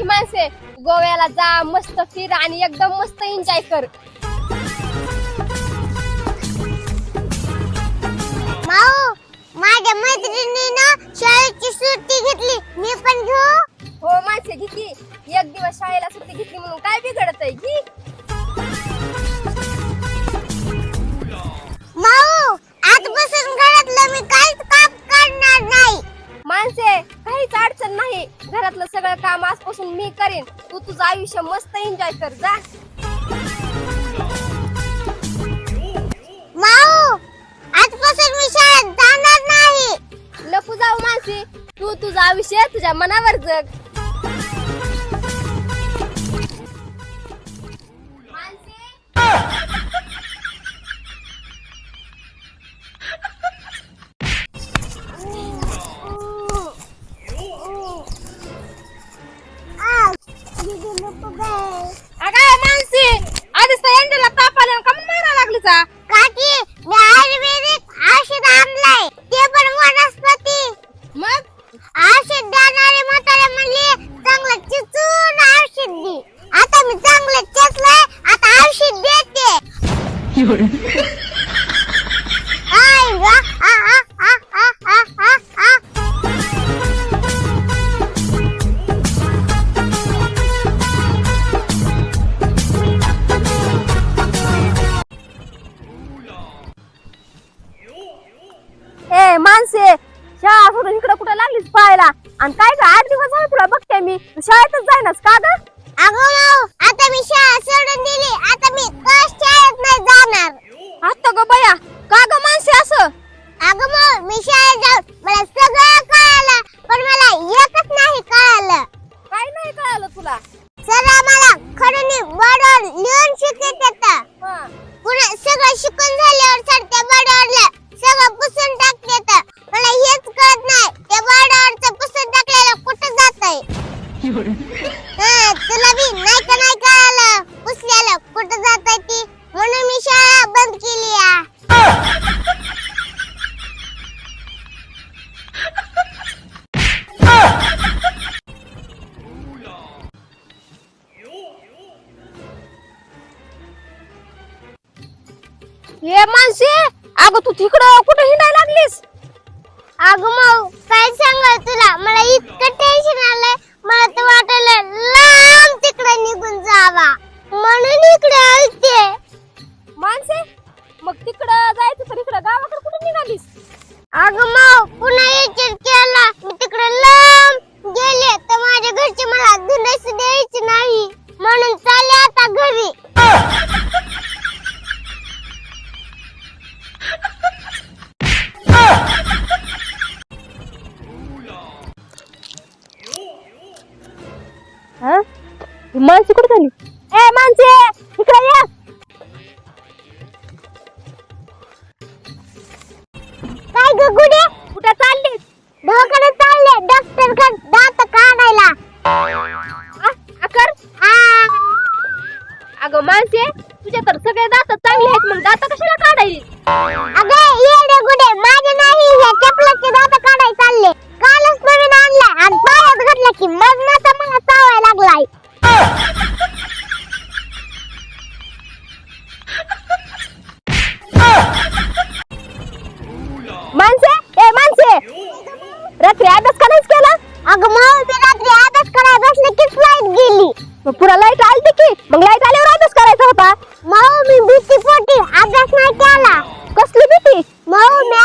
की माणसे गोव्याला जा मस्त फिर आणि एकदम मस्त एन्जॉय कर. माऊ माझ्या मैत्रिणीनं अडचण नाही. घरातलं सगळं काम आजपासून मी करेन. तू तुझं आयुष्य मस्त एन्जॉय कर जा. माऊ आजपासून मी शाळेत जाणार नाही. नको जाऊ मानसी. तू तुझं आयुष्य तुझ्या मनावर जग. आय ए शाळा सोडून इकडं कुठे लागलीच पाहायला? आणि काय का आठ दिवस झाले तुला बघते मी. शाळेतच जाईनास का ग? अगं माऊ आता मी शाळा सोडून दिली. आता मी कश शाळेत नाही जाणार? आता ग बया का ग मानसे असं? अगं माऊ मी शाळेत जाऊन मला सगळं कळालं पण मला एकच नाही कळालं. काय नाही कळालं तुला? सर आम्हाला खडून बडवर लिहून शिकत येतं. हा. पुन्हा सगळं शिकून ए मानसे अगं तू तिकडं कुठे हिंडायला लागलीस? अगं माऊ काय सांगाल तुला? मला इतकं टेन्शन आलंय. मला तर वाटलं लांब तिकडे निघून जावा. म्हणून इकडे आलते. मानसे मग तिकडं जायचं तर इकडं गावाकडे कुठे निघालीस? अगं माऊ पुन्हा विचार केला. मी तिकडे लांब मानसी कुठे झाली ए मानसे! इकडे ये! काय ग गुडे? कुठे चालली? दवाखान्यात चालले. डॉक्टरकडे दात काढायला. आ, आकर? हा. अगं मानसे तुझ्या तर सगळे दात चांगले आहेत मग दात कशाला काढायली? अगं येडे गुडे माझे रात्री अभ्यास करायच केला? अगं मग ते रात्री अभ्यास करायला बसले की लाइट गेली? मग पुरा लाइट आली की? मग लाइट आल्यावर अभ्यास करायचा होता. मग मी भीती पोटी अभ्यास नाही केला. कसली भीती? मग मी